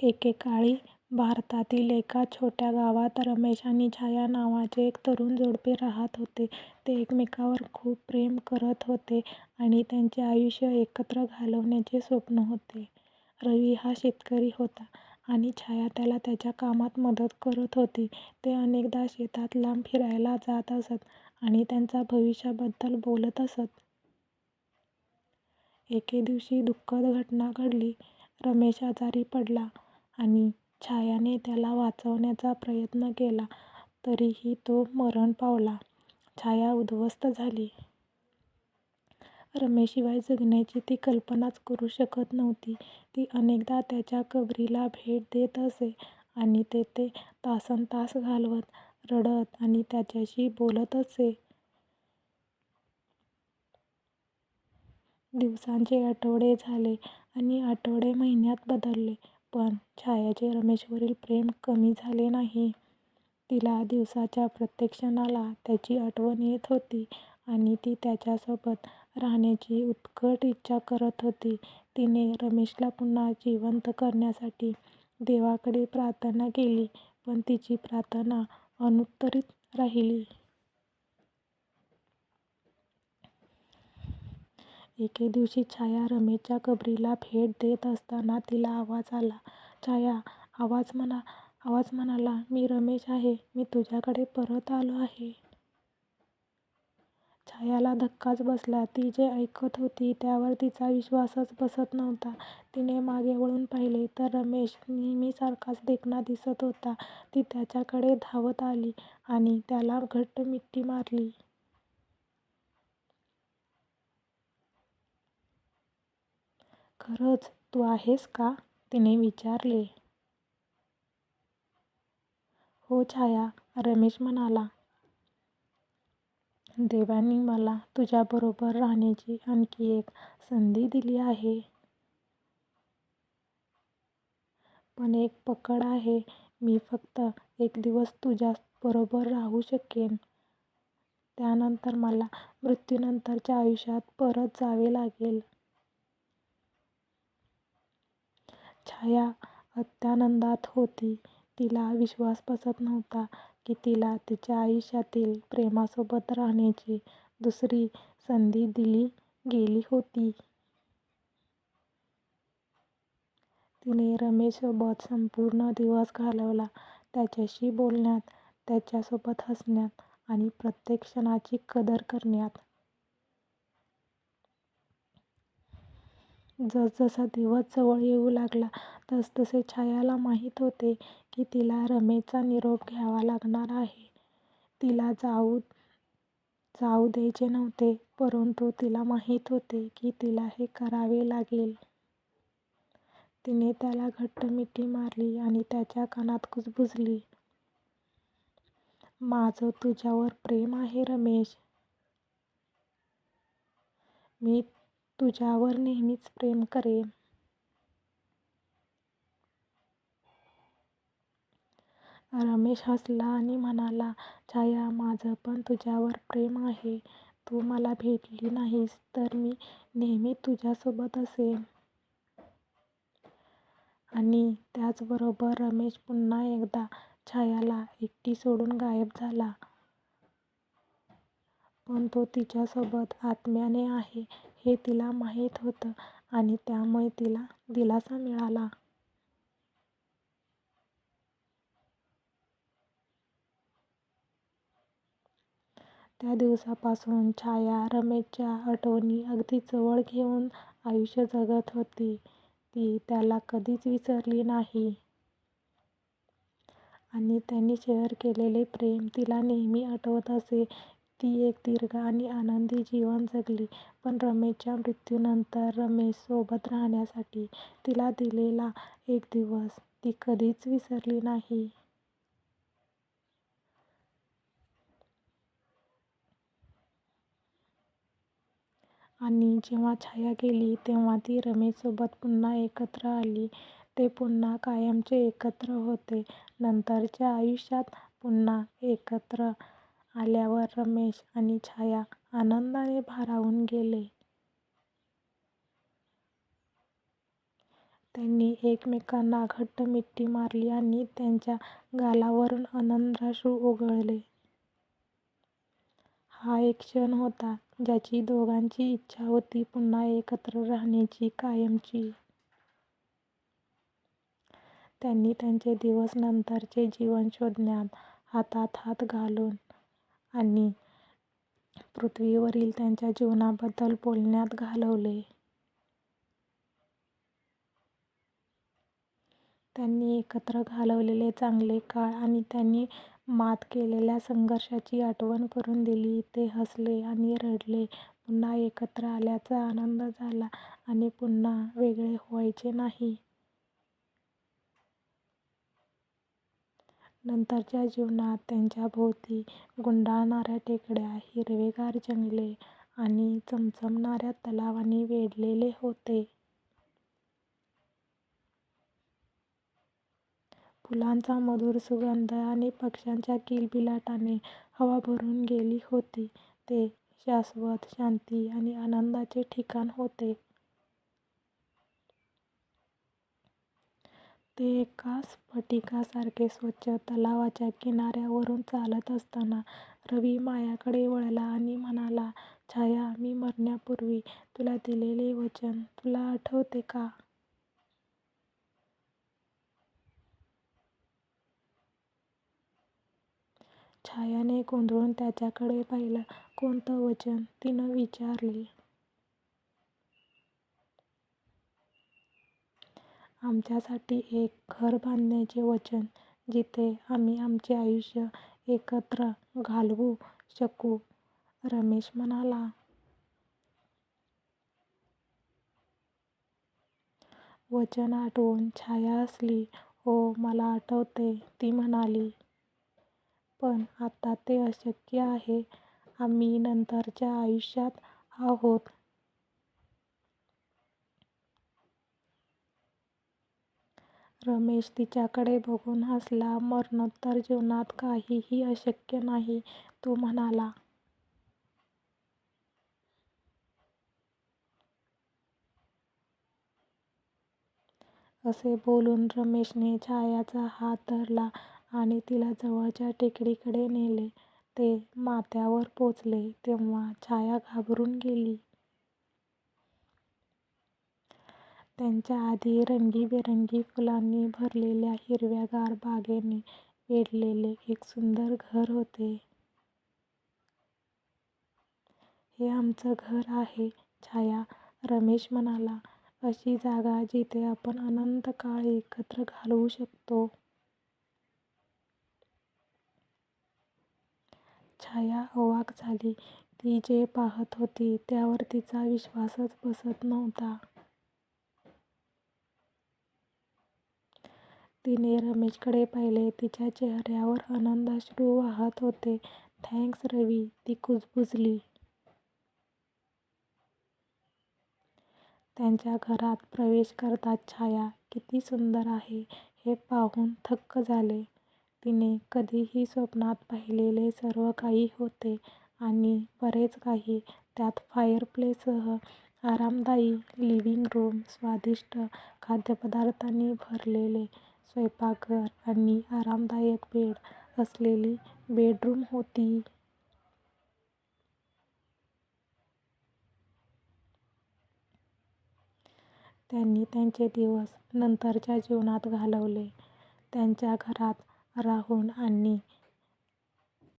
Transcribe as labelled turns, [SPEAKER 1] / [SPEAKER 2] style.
[SPEAKER 1] एकेकाळी भारतातील एका छोट्या गावात रमेश आणि छाया नावाचे एक तरुण जोडपे राहत होते. ते एकमेकांवर खूप प्रेम करत होते आणि त्यांचे आयुष्य एकत्र घालवण्याचे स्वप्न होते. रवी हा शेतकरी होता आणि छाया त्याला त्याच्या कामात मदत करत होती. ते अनेकदा शेतात लांब फिरायला जात असत आणि त्यांच्या भविष्याबद्दल बोलत असत. एके दिवशी दुःखद घटना घडली. रमेश आजारी पडला आणि छायाने त्याला वाचवण्याचा प्रयत्न केला तरीही तो मरण पावला. छाया उद्ध्वस्त झाली. रमेशशिवाय जगण्याची ती कल्पनाच करू शकत नव्हती. ती अनेकदा त्याच्या कबरीला भेट देत असे आणि तेथे तासनतास घालवत, रडत आणि त्याच्याशी बोलत असे. दिवसांचे आठवडे झाले आणि आठवडे महिन्यात बदलले, पण छायाचे रमेशवरील प्रेम कमी झाले नाही. तिला दिवसाच्या प्रत्येक क्षणाला त्याची आठवण येत होती आणि ती त्याच्यासोबत राहण्याची उत्कट इच्छा करत होती. तिने रमेशला पुन्हा जिवंत करण्यासाठी देवाकडे प्रार्थना केली, पण तिची प्रार्थना अनुत्तरित राहिली. एके दिवशी छाया रमेशच्या कबरीला भेट देत असताना तिला आवाज आला. "छाया" आवाज म्हणा आवाज म्हणाला, "मी रमेश आहे. मी तुझ्याकडे परत आलो आहे. " छायाला धक्काच बसला. ती जे ऐकत होती त्यावर तिचा विश्वासच बसत नव्हता. तिने मागे वळून पाहिले तर रमेश नेहमीसारखाच देखणा दिसत होता. ती त्याच्याकडे धावत आली आणि त्याला घट्ट मिठी मारली. "खरंच तू आहेस का? " तिने विचारले. "हो छाया" रमेश म्हणाला. "देवाने मला तुझ्याबरोबर राहण्याची आणखी एक संधी दिली आहे. पण एक पकड आहे. मी फक्त एक दिवस तुझ्याबरोबर राहू शकेन. त्यानंतर मला मृत्यूनंतरच्या आयुष्यात परत जावे लागेल. " छाया अत्यानंदात होती. तिला विश्वास बसत नव्हता की तिला तिच्या आयुष्यातील प्रेमासोबत राहण्याची दुसरी संधी दिली गेली होती. तिने रमेशसोबत संपूर्ण दिवस घालवला. त्याच्याशी बोलण्यात, त्याच्यासोबत हसण्यात आणि प्रत्येक क्षणाची कदर करण्यात. जसजसा दिवस जवळ येऊ लागला तसतसे छायाला माहीत होते की तिला रमेशचा निरोप घ्यावा लागणार आहे. तिला जाऊ द्यायचे नव्हते, परंतु तिला माहीत होते की तिला हे करावे लागेल. तिने त्याला घट्ट मिठी मारली आणि त्याच्या कानात कुजबुजली. "माझं तुझ्यावर प्रेम आहे रमेश. मी तुझ्यावर नेहमीच प्रेम करेन. " रमेश हसला आणि म्हणाला, "छाया माझं पण तुझ्यावर प्रेम आहे. तू मला भेटली नाहीस तर मी नेहमी तुझ्यासोबत असेन. " आणि त्याचबरोबर रमेश पुन्हा एकदा छायाला एकटी सोडून गायब झाला. पण तो तिच्यासोबत आत्म्याने आहे हे तिला माहीत होतं आणि त्यामुळे तिला दिलासा मिळाला. त्या दिवसापासून छाया रमेशच्या आठवणी अगदी जवळ घेऊन आयुष्य जगत होती. ती त्याला कधीच विसरली नाही. आणि त्यांनी शेअर केलेले प्रेम तिला नेहमी आठवत असे. ती एक दीर्घ आणि आनंदी जीवन जगली. पण रमेशच्या मृत्यूनंतर रमेश सोबत राहण्यासाठी तिला दिलेला एक दिवस ती कधीच विसरली नाही. आणि जेव्हा छाया गेली तेव्हा ती रमेशसोबत पुन्हा एकत्र आली. ते पुन्हा कायमचे एकत्र होते. नंतरच्या आयुष्यात पुन्हा एकत्र आल्यावर रमेश आणि छाया आनंदाने भारावून गेले. त्यांनी एकमेकांना घट्ट मिठी मारली आणि त्यांच्या गालावरून आनंदाश्रू ओघळले. हा एक क्षण होता ज्याची दोघांची इच्छा होती पुन्हा एकत्र राहण्याची कायमची. त्यांनी त्यांचे दिवस नंतरचे जीवन शोधण्यात, हातात हात घालून आणि पृथ्वीवरील त्यांच्या जीवनाबद्दल बोलण्यात घालवले. त्यांनी एकत्र घालवलेले चांगले काळ आणि त्यांनी मात केलेल्या संघर्षाची आठवण करून दिली. ते हसले आणि रडले. पुन्हा एकत्र आल्याचा आनंद झाला आणि पुन्हा वेगळे व्हायचे नाही. नंतरच्या जीवनात त्यांच्याभोवती गुंडाळणाऱ्या टेकड्या, हिरवेगार जंगले आणि चमचमणाऱ्या तलावांनी वेढलेले होते. फुलांचा मधुर सुगंध आणि पक्ष्यांच्या किलबिलाटाने हवा भरून गेली होती. ते शाश्वत शांती आणि आनंदाचे ठिकाण होते. ते एका स्फटिकासारखे स्वच्छ तलावाच्या किनाऱ्यावरून चालत असताना रवी मायाकडे वळला आणि म्हणाला, छाया मी मरण्यापूर्वी तुला दिलेले वचन तुला आठवते का? छायाने गोंधळून त्याच्याकडे पाहिलं. कोणतं वचन? तिनं विचारले. आमच्यासाठी एक घर बांधण्याचे वचन जिथे आम्ही आमचे आयुष्य एकत्र घालवू शकू, रमेश म्हणाला. वचन आठवून छाया हसली. हो मला आठवतंय ती म्हणाली. पण आता ते अशक्य आहे. आम्ही नंतरच्या आयुष्यात आहोत. रमेश तिच्याकडे बघून हसला. मरणोत्तर जीवनात काहीही अशक्य नाही, तो म्हणाला. असे बोलून रमेशने छायाचा हात धरला आणि तिला जवळच्या टेकडीकडे नेले. ते माथ्यावर पोचले तेव्हा छाया घाबरून गेली. त्यांच्या आधी रंगीबेरंगी फुलांनी भरलेल्या हिरव्यागार बागेने वेढलेले एक सुंदर घर होते. हे आमचं घर आहे छाया, रमेश म्हणाला. अशी जागा जिथे आपण अनंत काळ एकत्र घालवू शकतो. छाया अवाक झाली. ती जे पाहत होती त्यावर तिचा विश्वासच बसत नव्हता. तिने रमेशकडे पाहिले. तिच्या चेहऱ्यावर आनंदाश्रू वाहत होते. थँक्स रवी, ती कुजबुजली. त्यांच्या घरात प्रवेश करताच छाया किती सुंदर आहे हे पाहून थक्क झाले. तिने कधीही स्वप्नात पाहिलेले सर्व काही होते आणि बरेच काही. त्यात फायरप्लेससह आरामदायी लिव्हिंग रूम, स्वादिष्ट खाद्यपदार्थांनी भरलेले स्वयंपाकघर आणि आरामदायक बेड असलेली बेडरूम होती. त्यांनी त्यांचे दिवस नंतरच्या जीवनात घालवले. त्यांच्या घरात राहून आणि